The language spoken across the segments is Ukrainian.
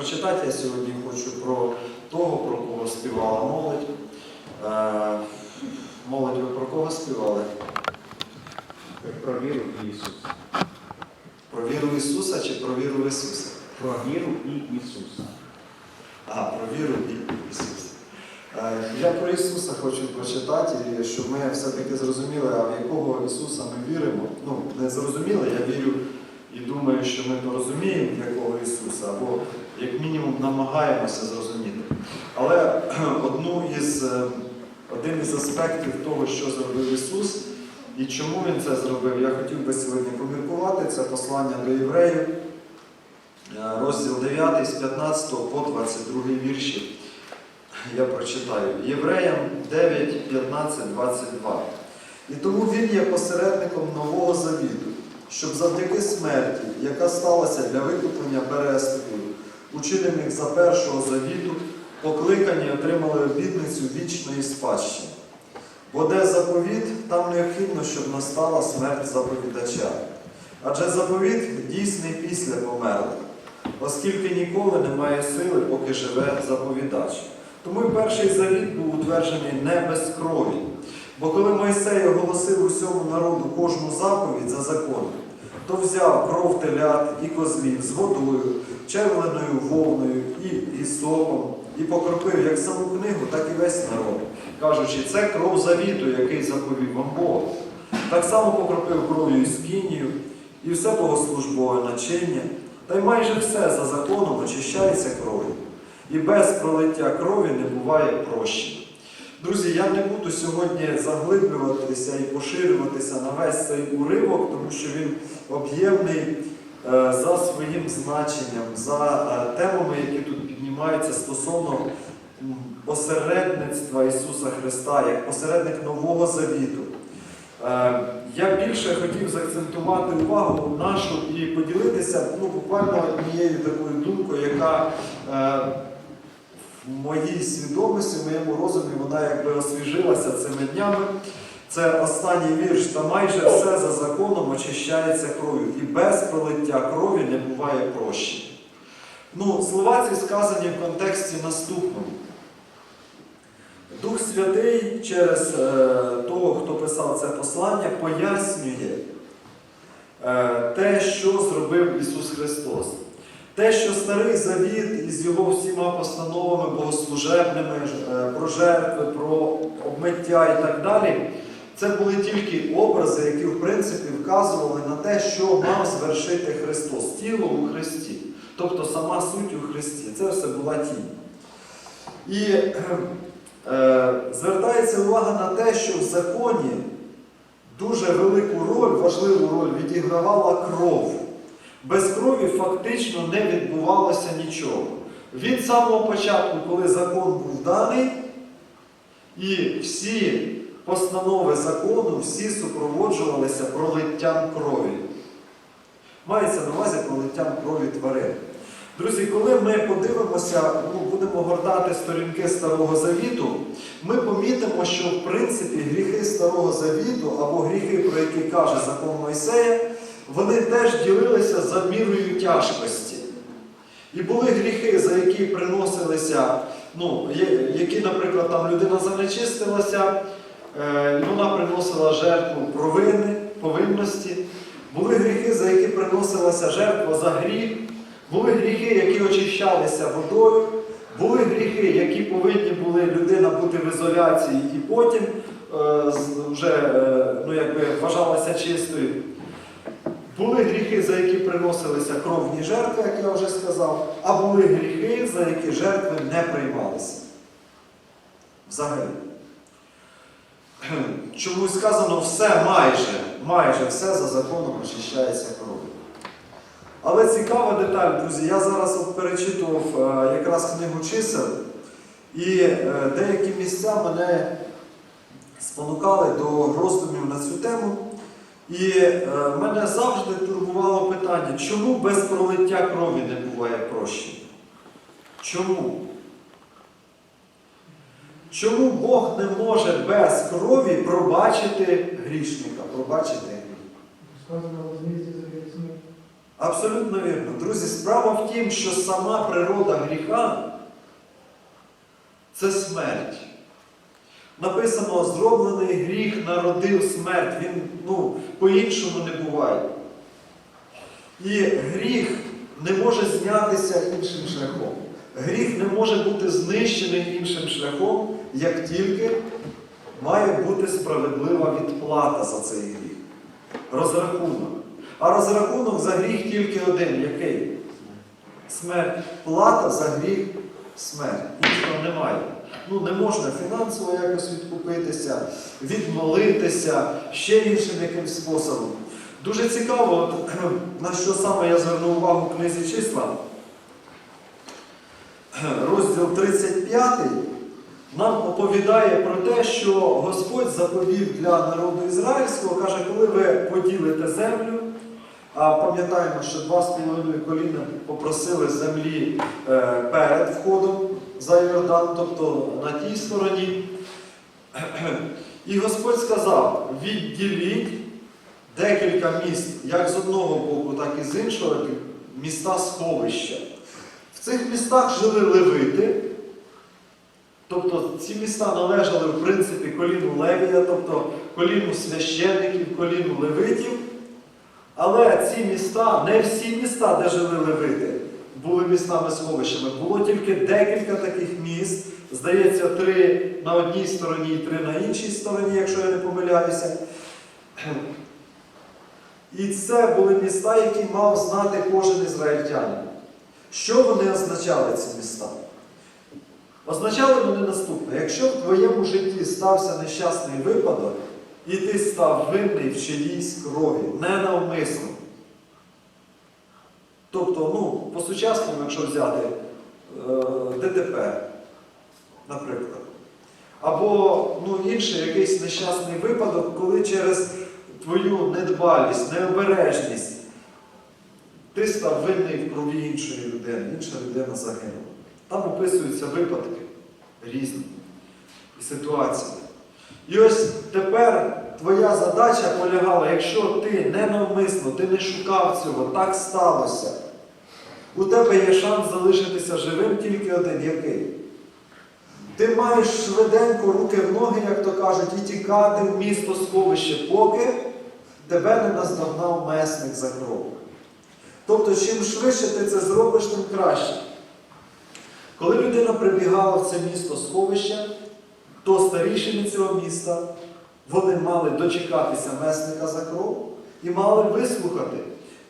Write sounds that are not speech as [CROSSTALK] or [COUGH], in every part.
прочитати я сьогодні хочу про того, про кого співала молодь. Е, молодь, ви про кого співали? Про віру в Ісуса. Про віру в Ісуса чи про віру в Ісуса? Про віру і Ісуса. А, про віру і Ісуса. Е, Я про Ісуса хочу прочитати, щоб ми все-таки зрозуміли, а в якого Ісуса ми віримо. Ну, не зрозуміли, я вірю і думаю, що ми порозуміємо, в якого Ісуса, або як мінімум намагаємося зрозуміти. Але [CLEARS THROAT] одну із, е, один із аспектів того, що зробив Ісус, і чому Він це зробив, я хотів би сьогодні поміркувати. Це послання до євреїв, е, розділ 9 з 15 по 22 вірші. Я прочитаю. Євреям 9, 15, 22. І тому він є посередником нового завіту, щоб завдяки смерті, яка сталася для викуплення переступів, учинених за першого завіту, покликані отримали обітницю вічної спадщини. Бо де заповіт, там необхідно, щоб настала смерть заповідача. Адже заповіт дійсний після померлих, оскільки ніколи немає сили, поки живе заповідач. Тому і перший завіт був утверджений не без крові. Бо коли Мойсей оголосив усьому народу кожну заповідь за законом, то взяв кров телят і козлів з водою, червленою вовною і гісопом, і покропив як саму книгу, так і весь народ, кажучи, це кров завіту, який заповів вам Бог. Так само покропив кров'ю і скинію, і все богослужбове начиння, та й майже все за законом очищається кров'ю. І без пролиття крові не буває прощення. Друзі, я не буду сьогодні заглиблюватися і поширюватися на весь цей уривок, тому що він об'ємний за своїм значенням, за е, темами, які тут піднімаються стосовно посередництва Ісуса Христа, як посередник Нового Завіту. Е, Я більше хотів заакцентувати увагу нашу і поділитися ну, буквально однією такою думкою, яка е, в моїй свідомості, в моєму розумі, вона якби освіжилася цими днями. Це останній вірш, та майже все за законом очищається кров'ю, і без пролиття крові не буває прощення. Ну, слова ці сказані в контексті наступному. Дух Святий через е, того, хто писав це послання, пояснює е, те, що зробив Ісус Христос. Те, що старий завіт із його всіма постановами богослужебними е, про жертви, про обмиття і так далі, це були тільки образи, які в принципі вказували на те, що мав звершити Христос, тіло у Христі, тобто сама суть у Христі. Це все була тінь. І е, звертається увага на те, що в законі дуже велику роль, важливу роль відігравала кров. Без крові фактично не відбувалося нічого. Від самого початку, коли закон був даний, і всі постанови закону, всі супроводжувалися пролиттям крові. Мається на увазі пролиттям крові тварин. Друзі, коли ми подивимося, ну, будемо гортати сторінки Старого Завіту, ми помітимо, що в принципі гріхи Старого Завіту або гріхи, про які каже закон Мойсея, вони теж ділилися за мірою тяжкості. І були гріхи, за які приносилися, ну, які, наприклад, там людина занечистилася, вона приносила жертву провини, повинності. Були гріхи, за які приносилася жертва за гріх. Були гріхи, які очищалися водою. Були гріхи, які повинні були людина бути в ізоляції і потім е, вже е, ну, якби, вважалася чистою. Були гріхи, за які приносилися кровні жертви, як я вже сказав, а були гріхи, за які жертви не приймалися. Взагалі. Чому сказано все майже, майже все за законом очищається кров'ю. Але цікава деталь, друзі, я зараз от перечитував е, якраз книгу чисел, і е, деякі місця мене спонукали до роздумів на цю тему. І е, мене завжди турбувало питання, чому без пролиття крові не буває прощення? Чому? Чому Бог не може без крові пробачити грішника, пробачити гріх? Абсолютно вірно. Друзі, справа в тім, що сама природа гріха це смерть. Написано, зроблений гріх народив смерть. Він ну, по-іншому не буває. І гріх не може знятися іншим шляхом. Гріх не може бути знищений іншим шляхом, як тільки має бути справедлива відплата за цей гріх. Розрахунок. А розрахунок за гріх тільки один. Який? Смерть. Плата за гріх смерть. Іншого немає. Ну, не можна фінансово якось відкупитися, відмолитися, ще іншим якимсь способом. Дуже цікаво, от, [CLEARS THROAT] на що саме я звернув увагу в книзі числа. [CLEARS THROAT] Розділ 35 нам оповідає про те, що Господь заповів для народу ізраїльського, каже, коли ви поділите землю, а пам'ятаємо, що два з половиною коліна попросили землі е, перед входом за Йордан, тобто на тій стороні. І Господь сказав: відділіть декілька міст, як з одного боку, так і з іншого, міста сховища. В цих містах жили левити. Тобто ці міста належали в принципі коліну Левія, тобто коліну священників, коліну левитів. Але ці міста, не всі міста, де жили левити, були містами сховищами. Було тільки декілька таких міст, здається, три на одній стороні і три на іншій стороні, якщо я не помиляюся. І це були міста, які мав знати кожен ізраїльтянин. Що вони означали, ці міста? Означали вони наступне: якщо в твоєму житті стався нещасний випадок, і ти став винний в чиїсь крові, ненавмисно. Тобто, ну, по-сучасному, якщо взяти е, ДТП, наприклад, або ну, інший якийсь нещасний випадок, коли через твою недбалість, необережність ти став винний в крові іншої людини, інша людина загинула. Там описуються випадки різні ситуації. І ось тепер твоя задача полягала, якщо ти ненавмисно, ти не шукав цього, так сталося. У тебе є шанс залишитися живим тільки один який. Ти маєш швиденько руки в ноги, як то кажуть, і тікати в місто сховище, поки тебе не наздогнав месник за кров. Тобто, чим швидше ти це зробиш, тим краще. Коли людина прибігала в це місто сховище, то старішини цього міста вони мали дочекатися месника за кров і мали вислухати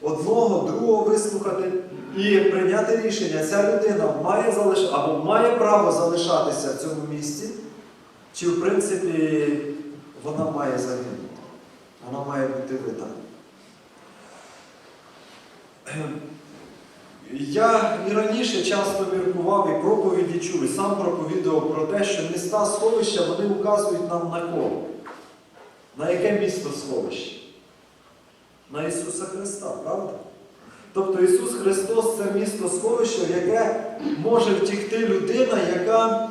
одного, другого вислухати і прийняти рішення. Ця людина має залиш... або має право залишатися в цьому місці, чи в принципі вона має загинути. Вона має бути видана. Я і раніше часто міркував і проповіді чув, і сам проповідував про те, що міста сховища вони указують нам на кого? На яке місто сховище? На Ісуса Христа, правда? Тобто Ісус Христос це місто сховище, в яке може втікти людина, яка,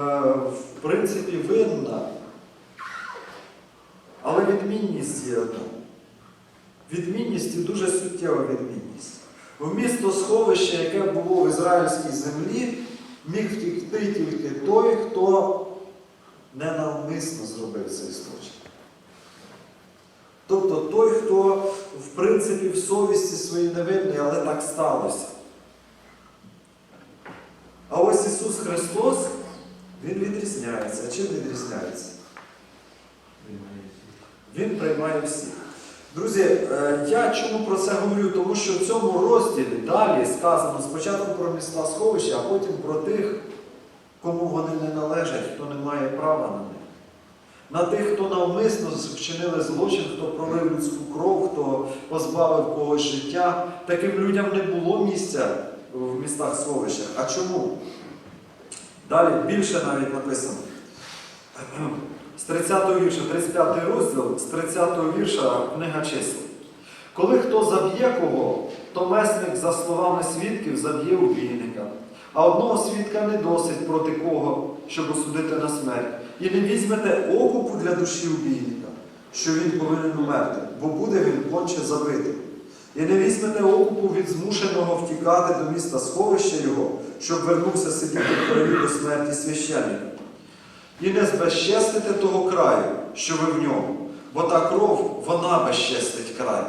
е, в принципі, винна. Але відмінність є одна. Відмінність і дуже суттєва відмінність. В місто сховище, яке було в ізраїльській землі, міг втікти тільки той, хто ненавмисно зробив цей злочин. Тобто той, хто, в принципі, в совісті своїй невинний, але так сталося. А ось Ісус Христос, Він відрізняється. А чим відрізняється? Він приймає всіх. Друзі, е, я чому про це говорю? Тому що в цьому розділі далі сказано спочатку про міста сховища, а потім про тих, кому вони не належать, хто не має права на них. На тих, хто навмисно вчинили злочин, хто пролив людську кров, хто позбавив когось життя. Таким людям не було місця в містах сховищах. А чому? Далі більше навіть написано. З 30 вірша, 35 розділ, з 30 вірша книга чисел. Коли хто заб'є кого, то месник, за словами свідків, заб'є убійника. А одного свідка не досить проти кого, щоб осудити на смерть. І не візьмете окупу для душі убійника, що він повинен умерти, бо буде він конче забитий. І не візьмете окупу від змушеного втікати до міста сховища його, щоб вернувся сидіти в до смерті священника. І не збезчестите того краю, що ви в ньому, бо та кров, вона безчестить край,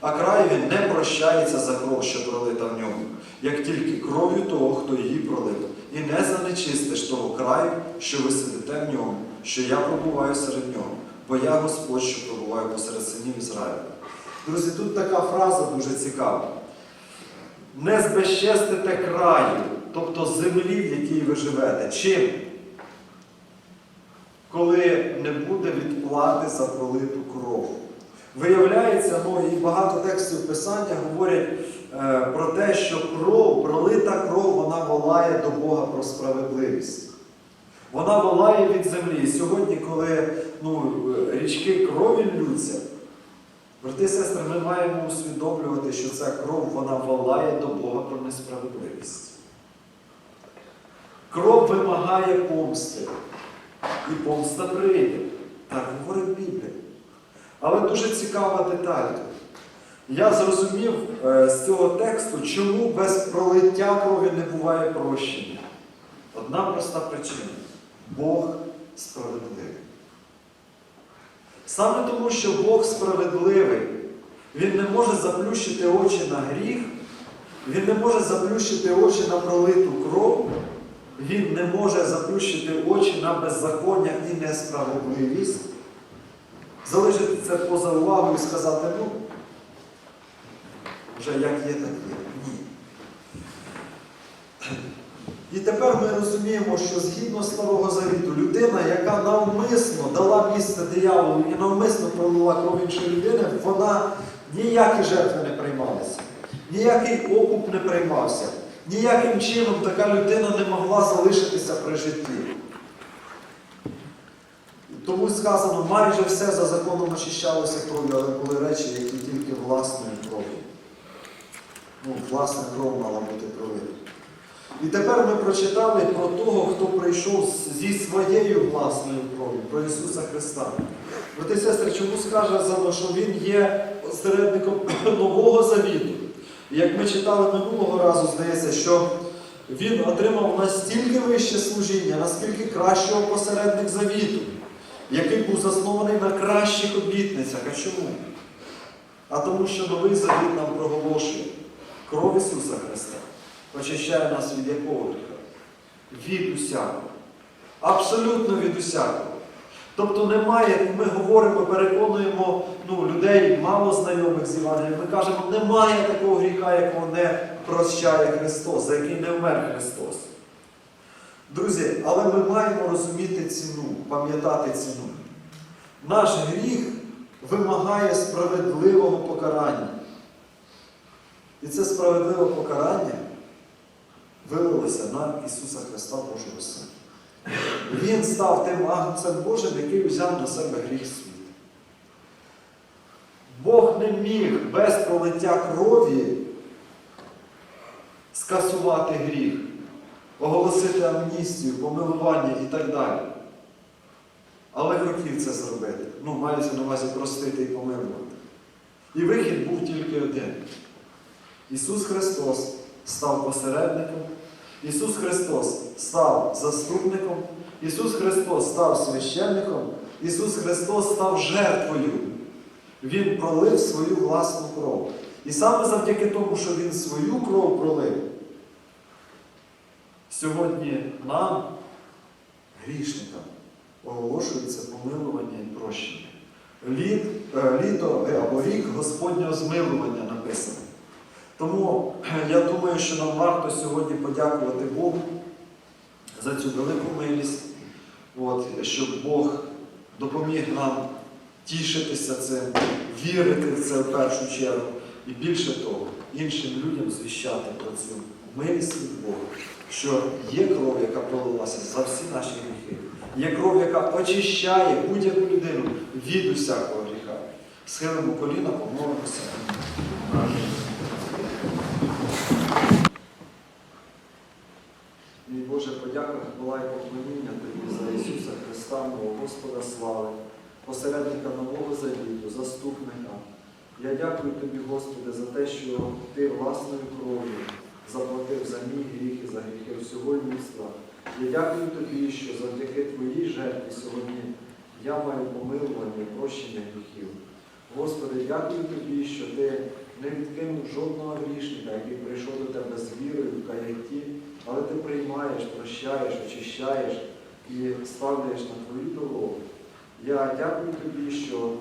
а край він не прощається за кров, що пролита в ньому, як тільки кров'ю того, хто її пролив, і не занечистиш того краю, що ви сидите в ньому, що я пробуваю серед нього, бо я Господь, що пробуваю посеред синів Ізраїля. Друзі, тут така фраза дуже цікава. Не збезчестите краю, тобто землі, в якій ви живете. Чим? Коли не буде відплати за пролиту кров. Виявляється, ну і багато текстів писання говорять е, про те, що кров, пролита кров, вона волає до Бога про справедливість. Вона волає від землі. І сьогодні, коли ну, річки крові ллються, брати і сестри, ми маємо усвідомлювати, що ця кров вона волає до Бога про несправедливість. Кров вимагає помсти. І помста прийде. Так говорить Біблія. Але дуже цікава деталь. Я зрозумів е, з цього тексту, чому без пролиття крові не буває прощення. Одна проста причина. Бог справедливий. Саме тому, що Бог справедливий, Він не може заплющити очі на гріх, Він не може заплющити очі на пролиту кров, Він не може заплющити очі на беззаконня і несправедливість, залишити це поза увагою і сказати, ну, вже як є, так є. Ні. І тепер ми розуміємо, що згідно Старого Завіту, людина, яка навмисно дала місце дияволу і навмисно пролила кров іншої людини, вона ніякі жертви не приймалися, ніякий окуп не приймався, ніяким чином така людина не могла залишитися при житті. Тому сказано, майже все за законом очищалося кров'ю, але були речі, які тільки власною кров'ю. Ну, власна кров мала бути пролита. І тепер ми прочитали про того, хто прийшов зі своєю власною кров'ю, про Ісуса Христа. Брати сестри, чому сказано, що Він є посередником [CLEARS THROAT] Нового Завіту? Як ми читали минулого разу, здається, що Він отримав настільки вище служіння, наскільки кращого посередник завіту, який був заснований на кращих обітницях. А чому? А тому, що новий завіт нам проголошує кров Ісуса Христа очищає нас від якого гріха? Від усякого. Абсолютно від усякого. Тобто немає, ми говоримо, переконуємо ну, людей, мало знайомих з Євангелієм, ми кажемо, немає такого гріха, якого не прощає Христос, за який не вмер Христос. Друзі, але ми маємо розуміти ціну, пам'ятати ціну. Наш гріх вимагає справедливого покарання. І це справедливе покарання вилилося на Ісуса Христа Божого Сина. Він став тим агнцем Божим, який взяв на себе гріх світу. Бог не міг без пролиття крові скасувати гріх, оголосити амністію, помилування і так далі. Але хотів це зробити. Ну, мається на увазі простити і помилувати. І вихід був тільки один. Ісус Христос став посередником, Ісус Христос став заступником, Ісус Христос став священником, Ісус Христос став жертвою. Він пролив свою власну кров. І саме завдяки тому, що Він свою кров пролив, сьогодні нам, грішникам, оголошується помилування і прощення. Е, літо е, або рік Господнього змилування написано. Тому [CLEARS THROAT] я думаю, що нам варто сьогодні подякувати Богу за цю велику милість, от, щоб Бог допоміг нам тішитися цим, вірити в це в першу чергу, і більше того, іншим людям звіщати про цю милість від Бога, що є кров, яка пролилася за всі наші гріхи, є кров, яка очищає будь-яку людину від усякого гріха. Схилимо коліна, помолимося. Мій Боже, подяка, хвала і поклоніння Тобі за Ісуса Христа, мого Господа слави, посередника Нового Завіту, заступника, Я дякую тобі, Господи, за те, що ти власною кров'ю заплатив за мій гріх і за гріхи всього людства. Я дякую тобі, що завдяки твоїй жертві сьогодні я маю помилування, прощення гріхів. Господи, дякую тобі, що ти не відкинув жодного грішника, який прийшов до тебе з вірою в каятті, але ти приймаєш, прощаєш, очищаєш і ставляєш на твою дорогу. Я дякую тобі, що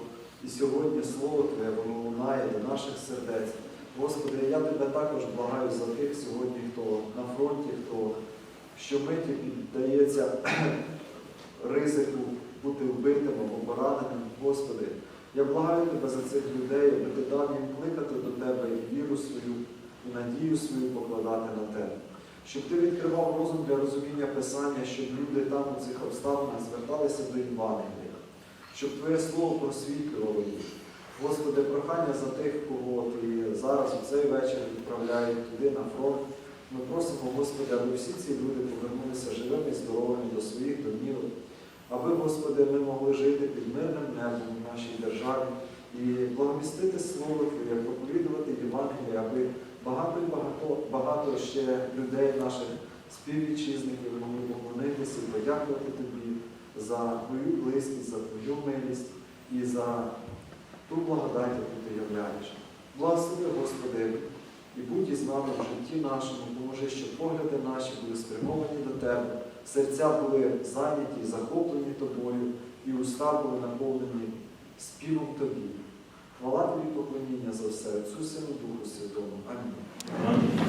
і сьогодні Слово Твоє воно лунає до наших сердець. Господи, я тебе також благаю за тих сьогодні, хто на фронті, хто щомиті піддається [CLEARS THROAT] ризику бути вбитим або пораненим. Господи, я благаю тебе за цих людей, аби ти дав їм кликати до тебе і віру свою, і надію свою покладати на тебе. Щоб ти відкривав розум для розуміння Писання, щоб люди там у цих обставинах зверталися до Євангелія, щоб Твоє Слово просвітлювало їх. Господи, прохання за тих, кого ти зараз у цей вечір відправляють туди на фронт. Ми просимо, Господи, аби всі ці люди повернулися живими і здоровими до своїх домівок, аби, Господи, ми могли жити під мирним небом в нашій державі і благомістити Слово Твоє, проповідувати Євангеліє, аби багато і багато, багато ще людей, наших співвітчизників могли поклонитися і подякувати Тобі за Твою близькість, за Твою милість і за ту благодать, яку ти являєш. Благослови, Господи, і будь із нами в житті нашому, поможи, щоб погляди наші були спрямовані до Тебе, серця були зайняті, захоплені Тобою, і уста були наповнені співом Тобі. Хвала Тобі поклоніння за все, Отцю Сину Духу Святому. Амінь. Амінь.